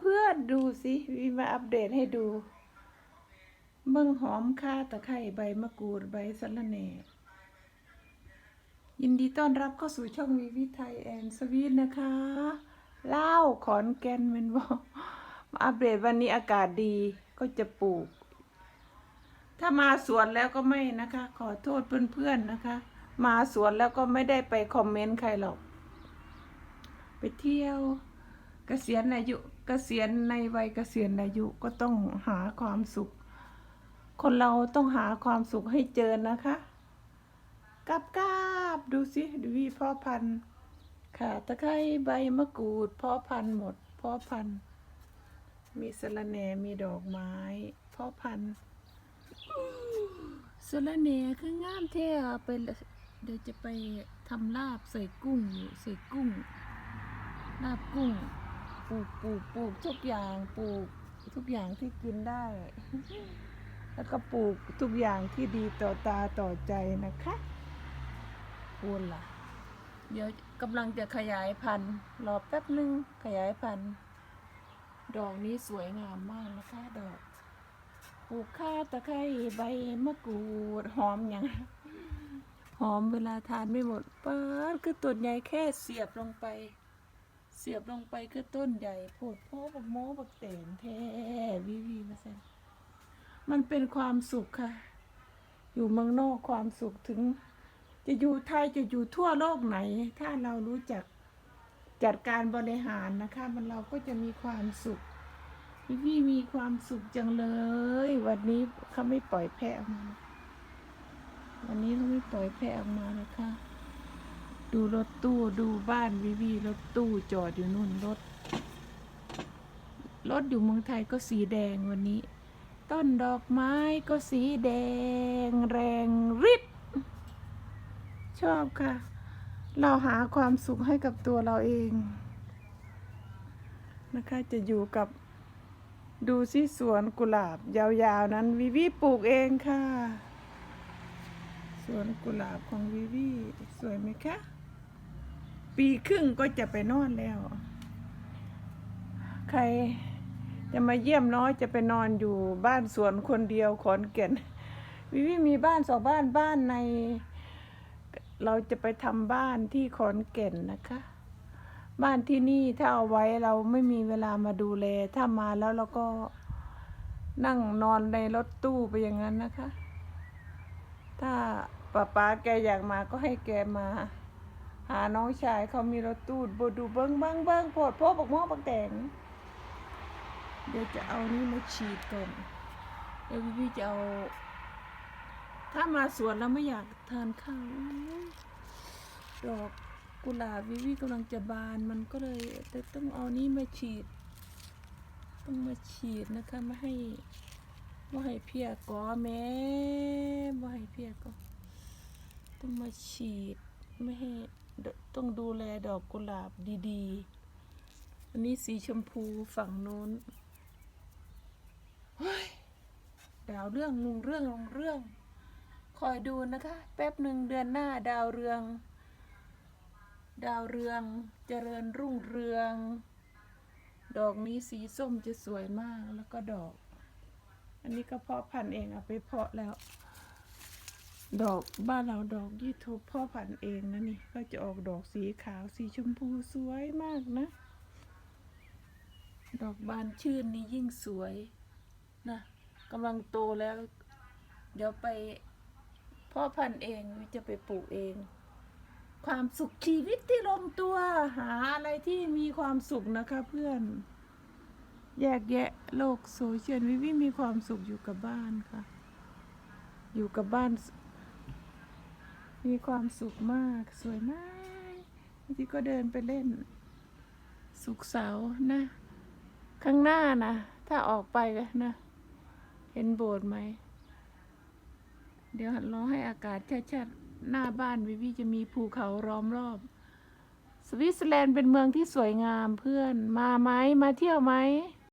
เพื่อนดูสิวีมาอัปเดตให้ดู เบิ่งหอมค่าตะไคร้ใบมะกรูดใบสะระแหน่ยินดีต้อนรับเข้าสู่ช่องวีวิไทยแอนสวีทนะคะ เล่าขอนแก่นแมันบอกมาอัปเดตวันนี้อากาศดีก็จะปลูก ถ้ามาสวนแล้วก็ไม่นะคะ ขอโทษเพื่อนๆนะคะ มาสวนแล้วก็ไม่ได้ไปคอมเมนต์ใครหรอก ไปเที่ยวกเกษียณอายุ เกษียณในวัยเกษียณอายุก็ต้องหาความสุข คนเราต้องหาความสุขให้เจอนะคะกับกาบดูสิดูวิพ่อพันธุ์ค่ะตะไคร้ใบมะกรูดพ่อพันธุ์หมดพ่อพันธุ์มีสะระแหน่มีดอกไม้พ่อพันธุ์สะระแหน่คืองามแท้อะไปเดี๋ยวจะไปทำลาบใส่กุ้งอยู่ใส่กุ้งลาบกุ้ง ปลูกปลูกปลูกทุกอย่างปลูกทุกอย่างที่กินได้ แล้วก็ปลูกทุกอย่างที่ดีต่อตาต่อใจนะคะพูนล่ะ เดี๋ยวกำลังจะขยายพันธุ์รอแป๊บนึงขยายพันธุ์ดอกนี้สวยงามมากนะคะ ดอกปลูกข้าตะไคร้ใบมะกรูดหอมอย่างหอมเวลาทานไม่หมดป้าดคือต้นใหญ่แค่เสียบลงไป เสียบลงไปคือต้นใหญ่โพดโพบักโมบักเตนแท้วิวีมาเซนมันเป็นความสุขค่ะ อยู่เมืองนอกความสุขถึง จะอยู่ไทยจะอยู่ทั่วโลกไหน ถ้าเรารู้จักจัดการบริหารนะคะ มันเราก็จะมีความสุขพี่พี่มีความสุขจังเลย วันนี้เขาไม่ปล่อยแพะออกมา วันนี้เขาไม่ปล่อยแพะออกมานะคะ ดูรถตู้ดูบ้านวิวีรถตู้จอดอยู่นู่นรถ รถอยู่เมืองไทยก็สีแดงวันนี้ ต้นดอกไม้ก็สีแดง แรงริบชอบค่ะ เราหาความสุขให้กับตัวเราเอง นะคะจะอยู่กับดูสิสวนกุหลาบ ยาวๆ นั้นวิวีปลูกเองค่ะ สวนกุหลาบของวิวีสวยไหมคะ ปีครึ่งก็จะไปนอนแล้ว ใครจะมาเยี่ยมน้อยจะไปนอนอยู่บ้านสวนคนเดียวขอนแก่นวิวิมีบ้านสองบ้านบ้านใน เราจะไปทำบ้านที่ขอนแก่นนะคะ บ้านที่นี่ถ้าเอาไว้เราไม่มีเวลามาดูแล ถ้ามาแล้วเราก็นั่งนอนในรถตู้ไปอย่างนั้นนะคะ ถ้าป้าป๊าแกอยากมาก็ให้แกมา หาน้องชายเขามีรถตู้บดูเบิ้งเบิ้งเบิ้งโพดโพบักมอบักแตงเดี๋ยวจะเอานี่มาฉีดก่อนเดี๋ยวพี่จะเอาถ้ามาสวนแล้วไม่อยากทานข้าวดอกกุหลาบวิวีกำลังจะบานมันก็เลยต้องเอานี้มาฉีด ต้องมาฉีดนะคะไม่ให้ไม่ให้เพียกอแม่ไม่ให้เพียกอต้องมาฉีดไม่ให้ ต้องดูแลดอกกุหลาบดีๆ อันนี้สีชมพูฝั่งโน้นดาวเรื่องลุงเรื่องลงเรื่อง คอยดูนะคะ แป๊บหนึ่งเดือนหน้าดาวเรือง ดาวเรืองเจริญรุ่งเรือง ดอกนี้สีส้มจะสวยมากแล้วก็ดอก อันนี้ก็เพาะพันธุ์เองเอาไปเพาะแล้ว ดอกบ้านเราดอกยี่ทบพ่อพันธุ์เองนะนี่ ก็จะออกดอกสีขาวสีชมพูสวยมากนะ ดอกบานชื่นนี่ยิ่งสวยนะกำลังโตแล้ว เดี๋ยวไปพ่อพันธุ์เองจะไปปลูกเอง ความสุขชีวิตที่ลงตัวหาอะไรที่มีความสุขนะคะเพื่อน แยกแยะโลกโซเชียลวิวิมีความสุขอยู่กับบ้านค่ะ อยู่กับบ้าน มีความสุขมากสวยมากบางทีก็เดินไปเล่น สุขเสาร์นะ ข้างหน้านะ ถ้าออกไปนะ เห็นโบสถ์ไหม เดี๋ยวรอให้อากาศชัดๆ หน้าบ้านวิวีจะมีภูเขาล้อมรอบ สวิตเซอร์แลนด์เป็นเมืองที่สวยงามเพื่อนมาไหมมาเที่ยวไหม